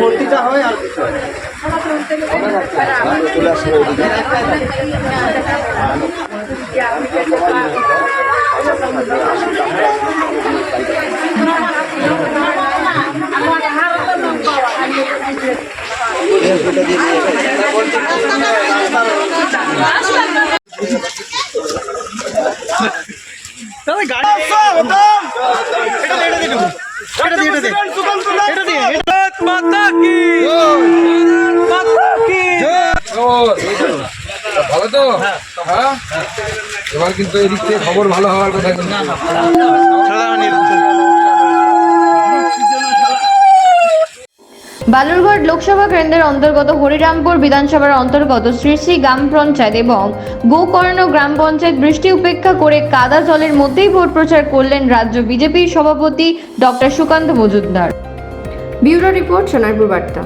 ভর্তিটা হয় আর কিছু হয় না। আমরা চলে আসব দিয়ে। ভালো তো? হ্যাঁ। এবার কিন্তু এদিক থেকে খবর ভালো হওয়ার কথা কিন্তু বালুরঘাট লোকসভা কেন্দ্রের অন্তর্গত হরিরামপুর বিধানসভার অন্তর্গত শ্রী শ্রী গ্রাম পঞ্চায়েত এবং গোকর্ণ গ্রাম পঞ্চায়েত বৃষ্টি উপেক্ষা করে কাদা জলের মধ্যেই ভোট প্রচার করলেন রাজ্য বিজেপির সভাপতি doctor Sukanta Majumdar. Bureau report Sonarpur Barta.